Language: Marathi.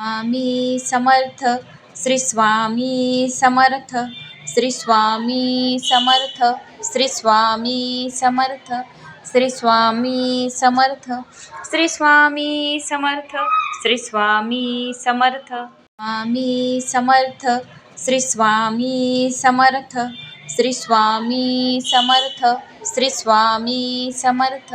स्वामी समर्थ श्री स्वामी समर्थ श्री स्वामी समर्थ श्री स्वामी समर्थ श्री स्वामी समर्थ श्री स्वामी समर्थ श्री स्वामी समर्थ। स्वामी समर्थ श्री स्वामी समर्थ श्री स्वामी समर्थ श्री स्वामी समर्थ